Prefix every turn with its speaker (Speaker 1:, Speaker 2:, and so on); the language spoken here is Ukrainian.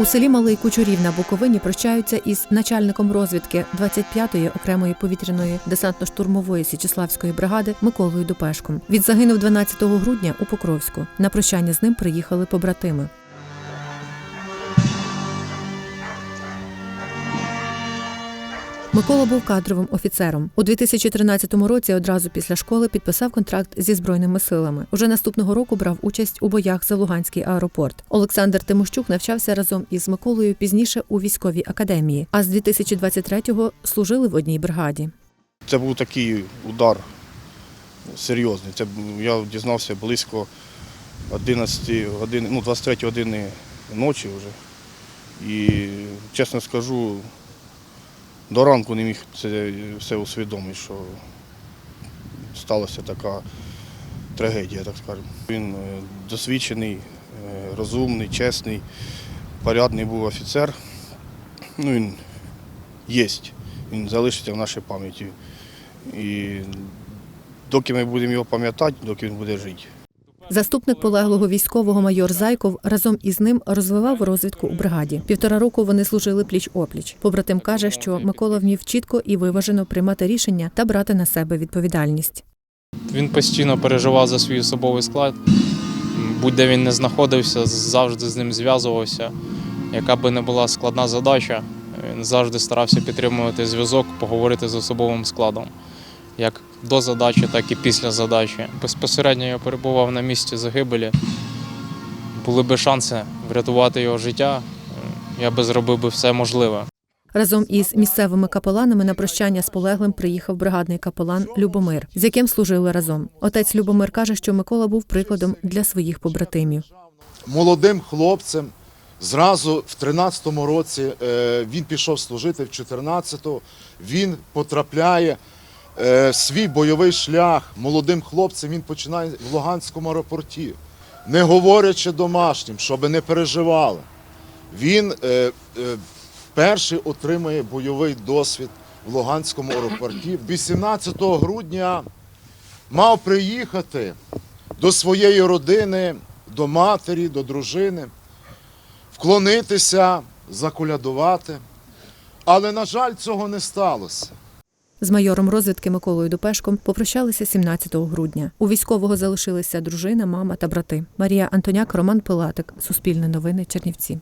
Speaker 1: У селі Малий Кучурів на Буковині прощаються із начальником розвідки 25-ї окремої повітряної десантно-штурмової Січеславської бригади Миколою Дупешком. Він загинув 12 грудня у Покровську. На прощання з ним приїхали побратими. Микола був кадровим офіцером. У 2013 році одразу після школи підписав контракт зі збройними силами. Уже наступного року брав участь у боях за Луганський аеропорт. Олександр Тимощук навчався разом із Миколою пізніше у військовій академії, а з 2023-го служили в одній бригаді.
Speaker 2: Це був такий удар серйозний. Це я дізнався близько 11 годин, ну 23 години ночі вже. І чесно скажу, до ранку не міг це все усвідомити, що сталася така трагедія, так скажемо. Він е, досвідчений, е, розумний, чесний, порядний був офіцер. Ну, він є, він залишиться в нашій пам'яті. І доки ми будемо його пам'ятати, доки він буде жити.
Speaker 1: Заступник полеглого військового майор Зайков разом із ним розвивав розвідку у бригаді. Півтора року вони служили пліч опліч. Побратим каже, що Микола вмів чітко і виважено приймати рішення та брати на себе відповідальність.
Speaker 3: Він постійно переживав за свій особовий склад. Будь-де він не знаходився, завжди з ним зв'язувався. Яка би не була складна задача, він завжди старався підтримувати зв'язок, поговорити з особовим складом. Як до задачі, так і після задачі. Безпосередньо я перебував на місці загибелі. Були би шанси врятувати його життя, я би зробив би все можливе.
Speaker 1: Разом із місцевими капеланами на прощання з полеглим приїхав бригадний капелан Любомир, з яким служили разом. Отець Любомир каже, що Микола був прикладом для своїх побратимів.
Speaker 4: молодим хлопцем. Зразу в 13-му році е, він пішов служити, в 14-му він потрапляє свій бойовий шлях. Молодим хлопцем він починає в Луганському аеропорті, не говорячи домашнім, щоб не переживали. Він е, е, перший отримує бойовий досвід в Луганському аеропорті. 18 грудня мав приїхати до своєї родини, до матері, до дружини, вклонитися, заколядувати. Але, на жаль, цього не сталося.
Speaker 1: З майором розвідки Миколою Дупешком попрощалися 17 грудня. У військового залишилися дружина, мама та брати. Марія Антоняк, Роман Пилатик. Суспільне новини, Чернівці.